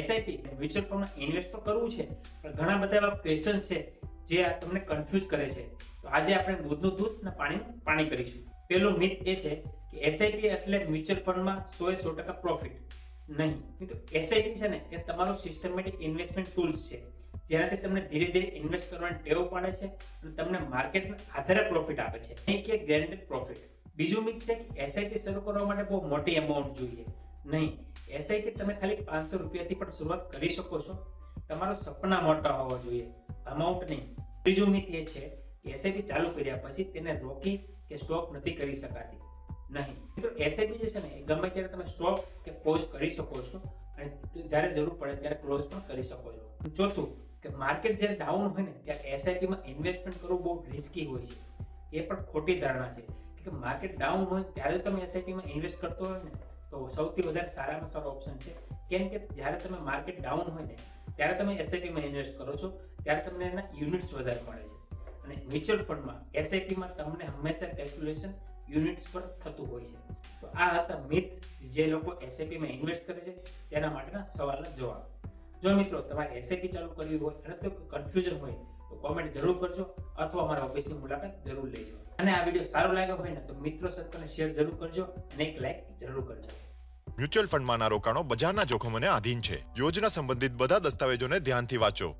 SIP mutual ફંડમાં invest તો કરવું છે, પણ ઘણા બધા એવા ક્વેશ્ચન છે જે તમને કન્ફ્યુઝ કરે છે. તો આજે આપણે દૂધનું દૂધ અને પાણીનું પાણી કરીશું. પેલો મિથ એ છે કે એસઆઈપી એટલે મ્યુચ્યુઅલ ફંડમાં સો એ સો ટકા પ્રોફિટ નહીં. મિત્રો એસઆઈપી છે ને, એ તમારું સિસ્ટમેટિક ઇન્વેસ્ટમેન્ટ ટૂલ્સ છે. જેનાથી તમને ધીરે ધીરે ઇન્વેસ્ટ કરવાની ટેવ પાડે છે અને તમને માર્કેટના આધારે પ્રોફિટ આપે છે. નહીં કે ગેરંટેડ પ્રોફિટ બીજું મિથ છે કે એસઆઈપી શરૂ કરવા માટે બહુ મોટી એમાઉન્ટ જોઈએ. નહીં. એસઆઈપી તમે ખાલી પાંચસો રૂપિયાથી પણ શરૂઆત કરી શકો છો. તમારો સપના મોટા હોવા જોઈએ. અમાઉન્ટ નહીં. ત્રીજો મિથ એ છે કે એસઆઈપી ચાલુ કર્યા પછી તેને રોકી કે સ્ટોપ નથી કરી શકાતી. નહીં. તો એસઆઈપી જે છે ને ગમે ત્યારે તમે સ્ટોપ કે પોઝ કરી શકો છો અને જ્યારે જરૂર પડે ત્યારે ક્લોઝ પણ કરી શકો છો. ચોથું, કે માર્કેટ જ્યારે ડાઉન હોય ને, ત્યારે એસઆઈપીમાં ઇન્વેસ્ટમેન્ટ કરવું બહુ રિસ્કી હોય છે. એ પણ ખોટી ધારણા છે. કે માર્કેટ ડાઉન હોય, ત્યારે તમે એસઆઈપીમાં ઇન્વેસ્ટ કરતો હોય ને તો સૌથી વધારે સારામાં સારો ઓપ્શન છે. કેમ કે જ્યારે તમે માર્કેટ ડાઉન હોય ને, ત્યારે તમે એસઆઈપીમાં ઇન્વેસ્ટ કરો છો, ત્યારે તમને એના યુનિટ્સ વધારે મળે છે. અને મ્યુચ્યુઅલ ફંડમાં એસઆઈપીમાં તમને હંમેશા કેલ્ક્યુલેશન યુનિટ્સ પર થતું હોય છે. તો આ હતા મિથ્સ જે લોકો એસઆઈપીમાં ઇન્વેસ્ટ કરે છે, તેના માટેના સવાલના જવાબ. જો મિત્રો તમારે એસઆઈપી ચાલુ કરવી હોય અને તો કન્ફ્યુઝન હોય, તો કોમેન્ટ જરૂર કરજો. અથવા અમારા ઓફિસની મુલાકાત જરૂર લેજો. અને આ વીડિયો સારો લાગ્યો હોય ને તો મિત્રો સર્કલને શેર જરૂર કરજો અને એક લાઈક જરૂર કરજો. મ્યુચ્યુઅલ ફંડમાંના રોકાણો બજારના જોખમોને આધીન છે. યોજના સંબંધિત બધા દસ્તાવેજોને ધ્યાનથી વાંચો.